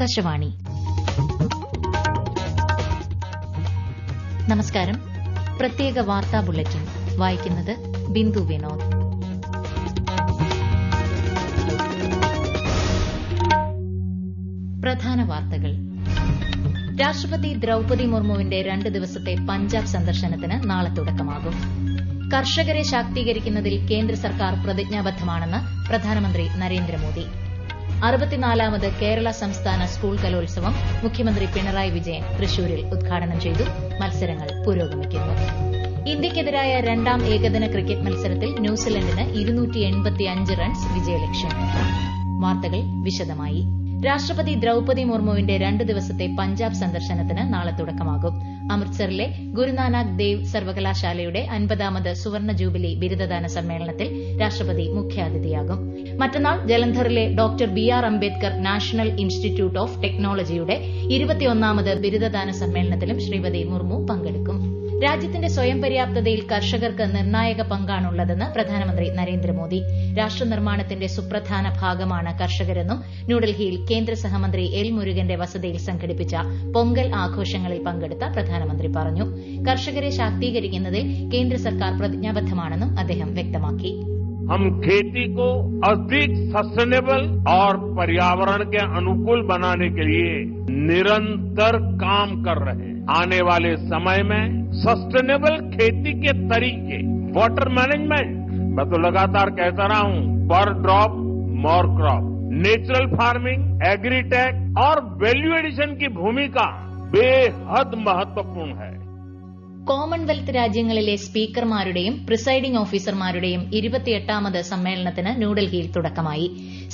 ആകാശവാണി. നമസ്കാരം. പ്രത്യേക വാർത്താ ബുള്ളറ്റിൻ. വായിക്കുന്നത് ബിന്ദു വിനോദ്. പ്രധാന വാർത്തകൾ. രാഷ്ട്രപതി ദ്രൌപതി മുർമുവിന്റെ രണ്ട് ദിവസത്തെ പഞ്ചാബ് സന്ദർശനത്തിന് നാളെ തുടക്കമാകും. കർഷകരെ ശാക്തീകരിക്കുന്നതിൽ കേന്ദ്ര സർക്കാർ പ്രതിജ്ഞാബദ്ധമാണെന്ന് പ്രധാനമന്ത്രി നരേന്ദ്രമോദി. അറുപത്തിനാലാമത് കേരള സംസ്ഥാന സ്കൂൾ കലോത്സവം മുഖ്യമന്ത്രി പിണറായി വിജയൻ തൃശൂരിൽ ഉദ്ഘാടനം ചെയ്തു. മത്സരങ്ങൾ പുരോഗമിക്കുന്നു. ഇന്ത്യയ്ക്കെതിരായ രണ്ടാം ഏകദിന ക്രിക്കറ്റ് മത്സരത്തിൽ ന്യൂസിലൻഡിന് റൺസ് വിജയലക്ഷ്യം. വാർത്തകൾ വിശദമായി. രാഷ്ട്രപതി ദ്രൌപതി മുർമുവിന്റെ രണ്ടു ദിവസത്തെ പഞ്ചാബ് സന്ദർശനത്തിന് നാളെ തുടക്കമാകും. അമൃത്സറിലെ ഗുരുനാനാക് ദേവ് സർവകലാശാലയുടെ അൻപതാമത് സുവർണ ജൂബിലി ബിരുദദാന സമ്മേളനത്തിൽ രാഷ്ട്രപതി മുഖ്യാതിഥിയാകും. മറ്റന്നാൾ ജലന്ധറിലെ doctor B R Ambedkar national institute of ടെക്നോളജിയുടെ ഇരുപത്തിയൊന്നാമത് ബിരുദദാന സമ്മേളനത്തിലും ശ്രീമതി മുർമു പങ്കെടുക്കും. രാജ്യത്തിന്റെ സ്വയം പര്യാപ്തതയിൽ കർഷകർക്ക് നിർണായക പങ്കാണുള്ളതെന്ന് പ്രധാനമന്ത്രി നരേന്ദ്രമോദി രാഷ്ട്രനിർമ്മാണത്തിന്റെ സുപ്രധാന ഭാഗമാണ് കർഷകരെന്നും ന്യൂഡൽഹിയിൽ കേന്ദ്ര സഹമന്ത്രി എൽ മുരുകന്റെ വസതിയിൽ സംഘടിപ്പിച്ച പൊങ്കൽ ആഘോഷങ്ങളിൽ പങ്കെടുത്ത പ്രധാനമന്ത്രി പറഞ്ഞു കർഷകരെ ശാക്തീകരിക്കുന്നതിൽ കേന്ദ്ര സർക്കാർ പ്രതിജ്ഞാബദ്ധമാണെന്നും അദ്ദേഹം വ്യക്തമാക്കി हम खेती को अधिक सस्टेनेबल और पर्यावरण के अनुकूल बनाने के लिए निरंतर काम कर रहे हैं आने वाले समय में सस्टेनेबल खेती के तरीके वाटर मैनेजमेंट मैं तो लगातार कहता रहा हूँ पर drop more crop natural farming agritech और वैल्यू एडिशन की भूमिका बेहद महत्वपूर्ण है। കോമൺവെൽത്ത് രാജ്യങ്ങളിലെ സ്പീക്കർമാരുടെയും പ്രിസൈഡിംഗ് ഓഫീസർമാരുടെയും ഇരുപത്തിയെട്ടാമത് സമ്മേളനത്തിന് ന്യൂഡൽഹിയിൽ തുടക്കമായി.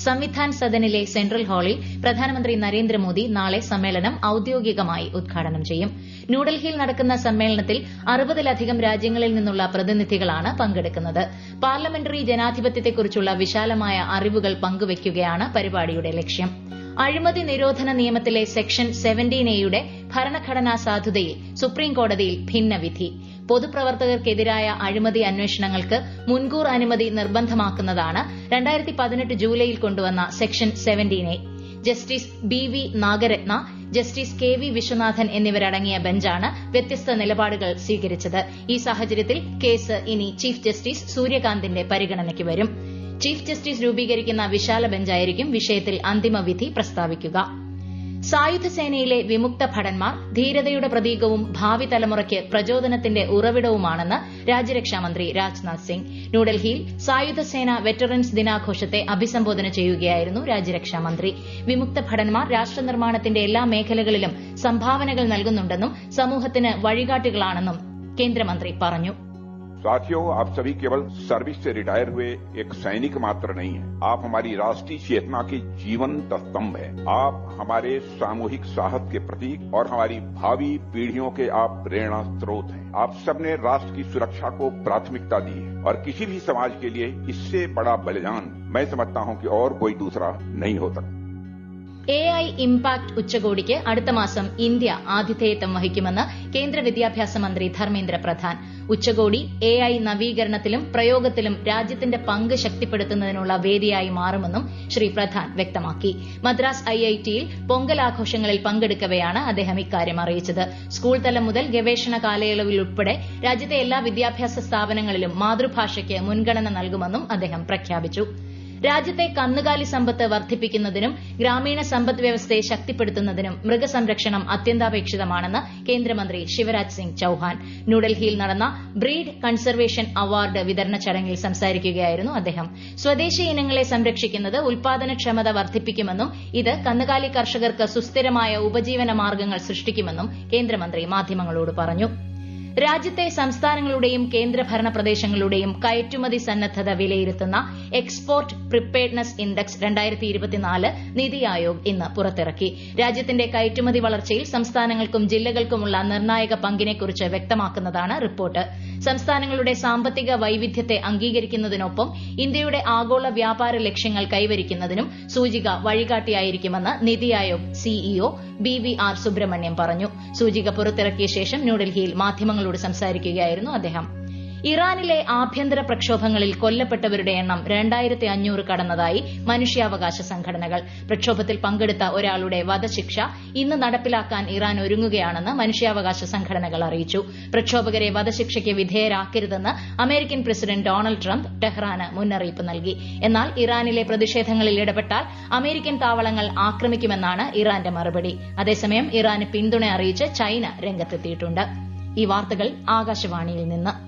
സംവിധാൻ സദനിലെ സെൻട്രൽ ഹാളിൽ പ്രധാനമന്ത്രി നരേന്ദ്രമോദി നാളെ സമ്മേളനം ഔദ്യോഗികമായി ഉദ്ഘാടനം ചെയ്യും. ന്യൂഡൽഹിയിൽ നടക്കുന്ന സമ്മേളനത്തിൽ അറുപതിലധികം രാജ്യങ്ങളിൽ നിന്നുള്ള പ്രതിനിധികളാണ് പങ്കെടുക്കുന്നത്. പാർലമെന്ററി ജനാധിപത്യത്തെക്കുറിച്ചുള്ള വിശാലമായ അറിവുകൾ പങ്കുവയ്ക്കുകയാണ് പരിപാടിയുടെ ലക്ഷ്യം. അഴിമതി നിരോധന നിയമത്തിലെ സെക്ഷൻ സെവന്റീൻ എയുടെ ഭരണഘടനാ സാധുതയിൽ സുപ്രീംകോടതിയിൽ ഭിന്നവിധി. പൊതുപ്രവർത്തകർക്കെതിരായ അഴിമതി അന്വേഷണങ്ങൾക്ക് മുൻകൂർ അനുമതി നിർബന്ധമാക്കുന്നതാണ് രണ്ടായിരത്തി പതിനെട്ട് ജൂലൈയിൽ കൊണ്ടുവന്ന section seventeen A. Justice B V Nagarathna justice K V Viswanathan എന്നിവരടങ്ങിയ ബെഞ്ചാണ് വ്യത്യസ്ത നിലപാടുകൾ സ്വീകരിച്ചത്. ഈ സാഹചര്യത്തിൽ കേസ് ഇനി ചീഫ് ജസ്റ്റിസ് സൂര്യകാന്തിന്റെ പരിഗണനയ്ക്ക് വരും. ചീഫ് ജസ്റ്റിസ് രൂപീകരിക്കുന്ന വിശാല ബെഞ്ചായിരിക്കും വിഷയത്തിൽ അന്തിമവിധി പ്രസ്താവിക്കുക. സായുധ സേനയിലെ വിമുക്ത ഭടന്മാർ ധീരതയുടെ പ്രതീകവും ഭാവി തലമുറയ്ക്ക് പ്രചോദനത്തിന്റെ ഉറവിടവുമാണെന്ന് രാജ്യരക്ഷാമന്ത്രി രാജ്നാഥ് സിംഗ്. ന്യൂഡൽഹിയിൽ സായുധ സേന വെറ്ററൻസ് ദിനാഘോഷത്തെ അഭിസംബോധന ചെയ്യുകയായിരുന്നു രാജ്യരക്ഷാമന്ത്രി. വിമുക്ത ഭടന്മാർ രാഷ്ട്രനിർമ്മാണത്തിന്റെ എല്ലാ മേഖലകളിലും സംഭാവനകൾ നൽകുന്നുണ്ടെന്നും സമൂഹത്തിന് വഴികാട്ടികളാണെന്നും കേന്ദ്രമന്ത്രി പറഞ്ഞു. साथियों, आप सभी केवल सर्विस से रिटायर हुए एक सैनिक मात्र नहीं है। आप हमारी राष्ट्रीय चेतना के जीवंत स्तंभ है। आप हमारे सामूहिक साहस के प्रतीक और हमारी भावी पीढ़ियों के आप प्रेरणा स्रोत हैं। आप सबने राष्ट्र की सुरक्षा को प्राथमिकता दी है और किसी भी समाज के लिए इससे बड़ा बलिदान मैं समझता हूँ कि और कोई दूसरा नहीं हो सकता। എ ഐ ഇംപാക്ട് ഉച്ചകോടിക്ക് അടുത്ത മാസം ഇന്ത്യ ആതിഥേയത്വം വഹിക്കുമെന്ന് കേന്ദ്ര വിദ്യാഭ്യാസ മന്ത്രി ധർമ്മേന്ദ്ര പ്രധാൻ. ഉച്ചകോടി എ ഐ നവീകരണത്തിലും പ്രയോഗത്തിലും രാജ്യത്തിന്റെ പങ്ക് ശക്തിപ്പെടുത്തുന്നതിനുള്ള വേദിയായി മാറുമെന്നും ശ്രീ പ്രധാൻ വ്യക്തമാക്കി. മദ്രാസ് ഐഐടിയിൽ പൊങ്കൽ ആഘോഷങ്ങളിൽ പങ്കെടുക്കവെയാണ് അദ്ദേഹം ഇക്കാര്യം അറിയിച്ചത്. സ്കൂൾ തലം മുതൽ ഗവേഷണ കാലയളവിലുൾപ്പെടെ രാജ്യത്തെ എല്ലാ വിദ്യാഭ്യാസ സ്ഥാപനങ്ങളിലും മാതൃഭാഷയ്ക്ക് മുൻഗണന നൽകുമെന്നും അദ്ദേഹം പ്രഖ്യാപിച്ചു. രാജ്യത്തെ കന്നുകാലി സമ്പത്ത് വർദ്ധിപ്പിക്കുന്നതിനും ഗ്രാമീണ സമ്പദ് വ്യവസ്ഥയെ ശക്തിപ്പെടുത്തുന്നതിനും മൃഗസംരക്ഷണം അത്യന്താപേക്ഷിതമാണെന്ന് കേന്ദ്രമന്ത്രി ശിവരാജ് സിംഗ് ചൌഹാൻ. ന്യൂഡൽഹിയിൽ നടന്ന ബ്രീഡ് കൺസർവേഷൻ അവാർഡ് വിതരണ ചടങ്ങിൽ സംസാരിക്കുകയായിരുന്നു അദ്ദേഹം. സ്വദേശി ഇനങ്ങളെ സംരക്ഷിക്കുന്നത് ഉൽപാദനക്ഷമത വർദ്ധിപ്പിക്കുമെന്നും ഇത് കന്നുകാലി കർഷകർക്ക് സുസ്ഥിരമായ ഉപജീവന മാർഗങ്ങൾ സൃഷ്ടിക്കുമെന്നും കേന്ദ്രമന്ത്രി മാധ്യമങ്ങളോട് പറഞ്ഞു. രാജ്യത്തെ സംസ്ഥാനങ്ങളുടെയും കേന്ദ്രഭരണ പ്രദേശങ്ങളുടെയും കയറ്റുമതി സന്നദ്ധത വിലയിരുത്തുന്ന എക്സ്പോർട്ട് പ്രിപ്പയർഡ്നസ് ഇൻഡെക്സ് രണ്ടായിരത്തി ഇരുപത്തിനാല് നിതി ആയോഗ് ഇന്ന് പുറത്തിറക്കി. രാജ്യത്തിന്റെ കയറ്റുമതി വളർച്ചയിൽ സംസ്ഥാനങ്ങൾക്കും ജില്ലകൾക്കുമുള്ള നിർണായക പങ്കിനെക്കുറിച്ച് വ്യക്തമാക്കുന്നതാണ് റിപ്പോർട്ട്. സംസ്ഥാനങ്ങളുടെ സാമ്പത്തിക വൈവിധ്യത്തെ അംഗീകരിക്കുന്നതിനൊപ്പം ഇന്ത്യയുടെ ആഗോള വ്യാപാര ലക്ഷ്യങ്ങൾ കൈവരിക്കുന്നതിനും സൂചിക വഴികാട്ടിയായിരിക്കുമെന്ന് NITI Aayog CEO B V R Subrahmanyam പറഞ്ഞു. സൂചിക പുറത്തിറക്കിയ ശേഷം ന്യൂഡൽഹിയിൽ മാധ്യമങ്ങളോട് സംസാരിക്കുകയായിരുന്നു അദ്ദേഹം. ഇറാനിലെ ആഭ്യന്തര പ്രക്ഷോഭങ്ങളിൽ കൊല്ലപ്പെട്ടവരുടെ എണ്ണം രണ്ടായിരത്തി അഞ്ഞൂറ് കടന്നതായി മനുഷ്യാവകാശ സംഘടനകൾ. പ്രക്ഷോഭത്തിൽ പങ്കെടുത്ത ഒരാളുടെ വധശിക്ഷ ഇന്ന് നടപ്പിലാക്കാൻ ഇറാൻ ഒരുങ്ങുകയാണെന്ന് മനുഷ്യാവകാശ സംഘടനകൾ അറിയിച്ചു. പ്രക്ഷോഭകരെ വധശിക്ഷയ്ക്ക് വിധേയരാക്കരുതെന്ന് അമേരിക്കൻ പ്രസിഡന്റ് ഡൊണാൾഡ് ട്രംപ് ടെഹ്റാന് മുന്നറിയിപ്പ് നൽകി. എന്നാൽ ഇറാനിലെ പ്രതിഷേധങ്ങളിൽ ഇടപെട്ടാൽ അമേരിക്കൻ താവളങ്ങൾ ആക്രമിക്കുമെന്നാണ് ഇറാന്റെ മറുപടി. അതേസമയം ഇറാന് പിന്തുണ അറിയിച്ച് ചൈന രംഗത്തെത്തിയിട്ടുണ്ട്. ഈ വാർത്തകൾ ആകാശവാണിയിൽ നിന്ന്.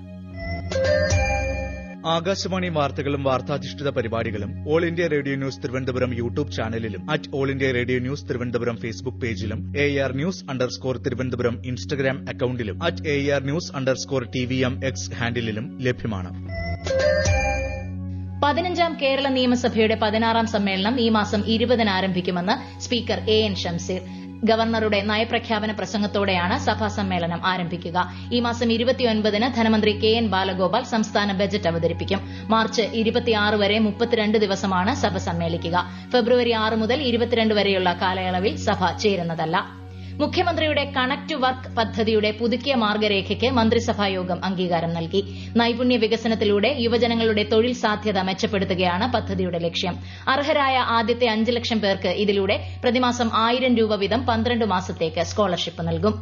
ആകാശവാണി വാർത്തകളും വാർത്താധിഷ്ഠിത പരിപാടികളും all India radio news Thiruvananthapuram YouTube ചാനലിലും at all India radio news Thiruvananthapuram Facebook പേജിലും A R news underscore Thiruvananthapuram Instagram അക്കൌണ്ടിലും at A R news underscore T V M X ഹാൻഡിലും ലഭ്യമാണ്. പതിനഞ്ചാം കേരള നിയമസഭയുടെ പതിനാറാം സമ്മേളനം ഈ മാസം ഇരുപതിന് ആരംഭിക്കുമെന്ന് സ്പീക്കർ എ എൻ ഷംസീർ ഗവർണറുടെ നയപ്രഖ്യാപന പ്രസംഗത്തോടെയാണ് സഭാ സമ്മേളനം ആരംഭിക്കുക. ഈ മാസം ഇരുപത്തിയൊൻപതിന് ധനമന്ത്രി കെ എൻ ബാലഗോപാൽ സംസ്ഥാന ബജറ്റ് അവതരിപ്പിക്കും. മാർച്ച് ഇരുപത്തിയാറ് വരെ മുപ്പത്തിരണ്ട് ദിവസമാണ് സഭ സമ്മേളിക്കുക. ഫെബ്രുവരി ആറ് മുതൽ ഇരുപത്തിരണ്ട് വരെയുള്ള കാലയളവിൽ സഭ ചേരുന്നതല്ല. മുഖ്യമന്ത്രിയുടെ കണക്ട് വർക്ക് പദ്ധതിയുടെ പുതുക്കിയ മാർഗരേഖയ്ക്ക് മന്ത്രിസഭായോഗം അംഗീകാരം നൽകി. നൈപുണ്യ വികസനത്തിലൂടെ യുവജനങ്ങളുടെ തൊഴിൽ സാധ്യത മെച്ചപ്പെടുത്തുകയാണ് പദ്ധതിയുടെ ലക്ഷ്യം. അർഹരായ ആദ്യത്തെ അഞ്ച് ലക്ഷം പേർക്ക് ഇതിലൂടെ പ്രതിമാസം ആയിരം രൂപ വീതം പന്ത്രണ്ട് മാസത്തേക്ക് സ്കോളർഷിപ്പ് നൽകും.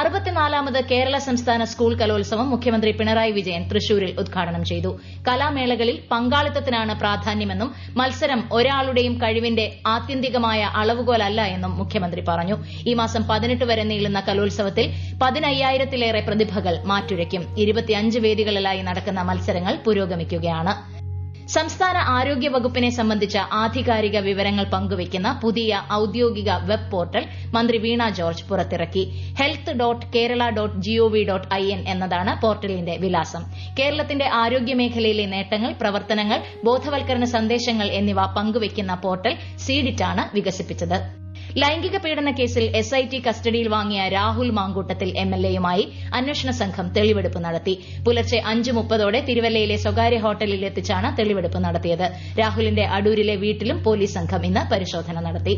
അറുപത്തിനാലാമത് കേരള സംസ്ഥാന സ്കൂൾ കലോത്സവം മുഖ്യമന്ത്രി പിണറായി വിജയൻ തൃശൂരിൽ ഉദ്ഘാടനം ചെയ്തു. കലാമേളകളിൽ പങ്കാളിത്തത്തിനാണ് പ്രാധാന്യമെന്നും മത്സരം ഒരാളുടെയും കഴിവിന്റെ ആത്യന്തികമായ അളവുകോലല്ല എന്നും മുഖ്യമന്ത്രി പറഞ്ഞു. ഈ മാസം പതിനെട്ട് വരെ നീളുന്ന കലോത്സവത്തിൽ പതിനയ്യായിരത്തിലേറെ പ്രതിഭകൾ മാറ്റുരയ്ക്കും. ഇരുപത്തിയഞ്ച് വേദികളിലായി നടക്കുന്ന മത്സരങ്ങൾ പുരോഗമിക്കുകയാണ്. സംസ്ഥാന ആരോഗ്യ വകുപ്പിനെ സംബന്ധിച്ച ആധികാരിക വിവരങ്ങൾ പങ്കുവയ്ക്കുന്ന പുതിയ ഔദ്യോഗിക വെബ് പോർട്ടൽ മന്ത്രി വീണ ജോർജ് പുറത്തിറക്കി. Health dot Kerala dot gov dot I N എന്നതാണ് പോർട്ടലിന്റെ വിലാസം. കേരളത്തിന്റെ ആരോഗ്യ മേഖലയിലെ നേട്ടങ്ങൾ പ്രവർത്തനങ്ങൾ ബോധവൽക്കരണ സന്ദേശങ്ങൾ എന്നിവ പങ്കുവയ്ക്കുന്ന പോർട്ടൽ സീഡിറ്റാണ് വികസിപ്പിച്ചത്. ലൈംഗിക പീഡന കേസിൽ എസ്ഐടി കസ്റ്റഡിയിൽ വാങ്ങിയ രാഹുൽ മാങ്കൂട്ടത്തിൽ എംഎൽഎയുമായി എൽ എയുമായി അന്വേഷണ സംഘം തെളിവെടുപ്പ് നടത്തി. പുലർച്ചെ അഞ്ച് മുപ്പതോടെ തിരുവല്ലയിലെ സ്വകാര്യ ഹോട്ടലിൽ എത്തിച്ചാണ് തെളിവെടുപ്പ് നടത്തിയത്. രാഹുലിന്റെ അടൂരിലെ വീട്ടിലും പോലീസ് സംഘം ഇന്ന് പരിശോധന നടത്തി.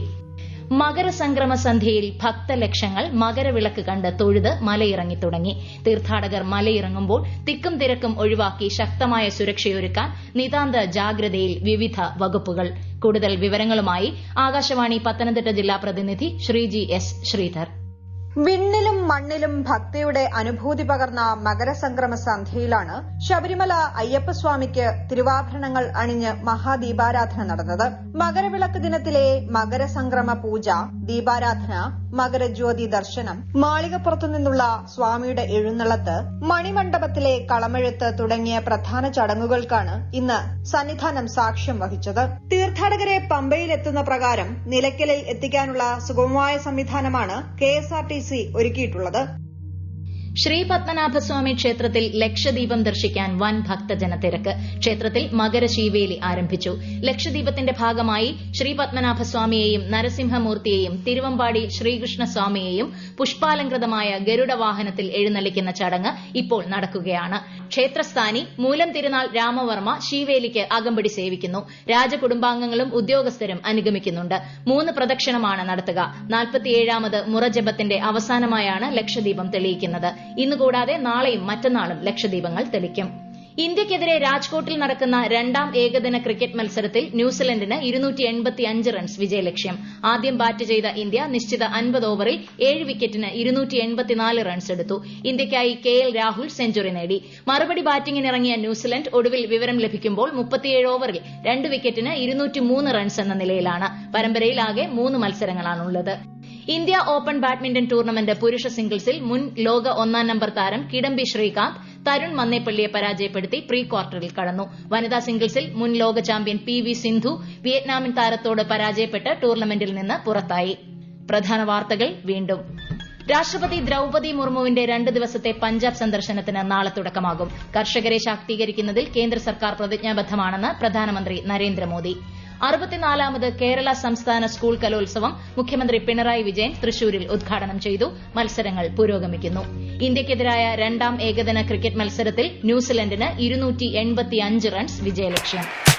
മകരസംക്രമ സന്ധ്യയിൽ ഭക്തലക്ഷങ്ങൾ മകരവിളക്ക് കണ്ട് തൊഴുത് മലയിറങ്ങി തുടങ്ങി. തീർത്ഥാടകർ മലയിറങ്ങുമ്പോൾ തിക്കും തിരക്കും ഒഴിവാക്കി ശക്തമായ സുരക്ഷയൊരുക്കാൻ നിതാന്ത ജാഗ്രതയിൽ വിവിധ വകുപ്പുകൾ കൂടുതൽ വിവരങ്ങളുമായി ആകാശവാണി പത്തനംതിട്ട ജില്ലാ പ്രതിനിധി ശ്രീജി എസ് ശ്രീധർ. വിണ്ണിലും മണ്ണിലും ഭക്തിയുടെ അനുഭൂതി പകർന്ന മകരസംക്രമ സന്ധ്യയിലാണ് ശബരിമല അയ്യപ്പസ്വാമിക്ക് തിരുവാഭരണങ്ങൾ അണിഞ്ഞ് മഹാദീപാരാധന നടന്നത്. മകരവിളക്ക് ദിനത്തിലെ മകരസംക്രമ പൂജ ദീപാരാധന മകരജ്യോതി ദർശനം മാളികപ്പുറത്തു നിന്നുള്ള സ്വാമിയുടെ എഴുന്നള്ളത്ത് മണിമണ്ഡപത്തിലെ കളമെഴുത്ത് തുടങ്ങിയ പ്രധാന ചടങ്ങുകൾക്കാണ് ഇന്ന് സന്നിധാനം സാക്ഷ്യം വഹിച്ചത്. തീർത്ഥാടകരെ പമ്പയിലെത്തുന്ന പ്രകാരം നിലയ്ക്കലിൽ എത്തിക്കാനുള്ള സുഗമമായ സംവിധാനമാണ് കെഎസ്ആർടിസി ഒരുക്കിയിട്ടുള്ളത്. ശ്രീ പത്മനാഭസ്വാമി ക്ഷേത്രത്തിൽ ലക്ഷദീപം ദർശിക്കാൻ വൻ ഭക്തജന തിരക്ക് ക്ഷേത്രത്തിൽ മകരശീവേലി ആരംഭിച്ചു. ലക്ഷദീപത്തിന്റെ ഭാഗമായി ശ്രീപത്മനാഭസ്വാമിയെയും നരസിംഹമൂർത്തിയെയും തിരുവമ്പാടി ശ്രീകൃഷ്ണസ്വാമിയെയും പുഷ്പാലംകൃതമായ ഗരുഡവാഹനത്തിൽ എഴുന്നള്ളിക്കുന്ന ചടങ്ങ് ഇപ്പോൾ നടക്കുകയാണ്. ക്ഷേത്രസ്ഥാനി മൂലം തിരുനാൾ രാമവർമ്മ ശീവേലിക്ക് അകമ്പടി സേവിക്കുന്നു. രാജകുടുംബാംഗങ്ങളും ഉദ്യോഗസ്ഥരും അനുഗമിക്കുന്നുണ്ട്. മൂന്ന് പ്രദക്ഷിണമാണ് നടത്തുക. നാൽപ്പത്തിയേഴാമത് മുറജപത്തിന്റെ അവസാനമായാണ് ലക്ഷദീപം തെളിയിക്കുന്നത്. ഇന്നുകൂടാതെ നാളെയും മറ്റന്നാളും ലക്ഷദീപങ്ങൾ തെളിക്കും. ഇന്ത്യയ്ക്കെതിരെ രാജ്കോട്ടിൽ നടക്കുന്ന രണ്ടാം ഏകദിന ക്രിക്കറ്റ് മത്സരത്തിൽ ന്യൂസിലന്റിന് റൺസ് വിജയലക്ഷ്യം. ആദ്യം ബാറ്റ് ചെയ്ത ഇന്ത്യ നിശ്ചിത അൻപത് ഓവറിൽ ഏഴ് വിക്കറ്റിന് ഇരുന്നൂറ്റി റൺസ് എടുത്തു. ഇന്ത്യയ്ക്കായി കെ എൽ രാഹുൽ സെഞ്ചുറി നേടി. മറുപടി ബാറ്റിംഗിനിറങ്ങിയ ന്യൂസിലന്റ് ഒടുവിൽ വിവരം ലഭിക്കുമ്പോൾ ഓവറിൽ രണ്ട് വിക്കറ്റിന് റൺസ് എന്ന നിലയിലാണ്. പരമ്പരയിൽ ആകെ മൂന്ന് മത്സരങ്ങളാണുള്ളത്. ഇന്ത്യ ഓപ്പൺ ബാഡ്മിന്റൺ ടൂർണമെന്റ് പുരുഷ സിംഗിൾസിൽ മുൻ ലോക ഒന്നാം നമ്പർ താരം കിഡംബി ശ്രീകാന്ത് തരുൺ മന്നേപ്പള്ളിയെ പരാജയപ്പെടുത്തി പ്രീ ക്വാർട്ടറിൽ കടന്നു. വനിതാ സിംഗിൾസിൽ മുൻ ലോക ചാമ്പ്യൻ പി വി സിന്ധു വിയറ്റ്നാമിൻ താരത്തോട് പരാജയപ്പെട്ട് ടൂർണമെന്റിൽ നിന്ന് പുറത്തായി. പ്രധാന വാർത്തകൾ വീണ്ടും. രാഷ്ട്രപതി ദ്രൌപതി മുർമുവിന്റെ രണ്ട് ദിവസത്തെ പഞ്ചാബ് സന്ദർശനത്തിന് നാളെ തുടക്കമാകും. കർഷകരെ ശാക്തീകരിക്കുന്നതിൽ കേന്ദ്ര സർക്കാർ പ്രതിജ്ഞാബദ്ധമാണെന്ന് പ്രധാനമന്ത്രി നരേന്ദ്രമോദി. അറുപത്തിനാലാമത് കേരള സംസ്ഥാന സ്കൂൾ കലോത്സവം മുഖ്യമന്ത്രി പിണറായി വിജയൻ തൃശൂരിൽ ഉദ്ഘാടനം ചെയ്തു. മത്സരങ്ങൾ പുരോഗമിക്കുന്നു. ഇന്ത്യയ്ക്കെതിരായ രണ്ടാം ഏകദിന ക്രിക്കറ്റ് മത്സരത്തിൽ ന്യൂസിലന്റിന് റൺസ് വിജയലക്ഷ്യം.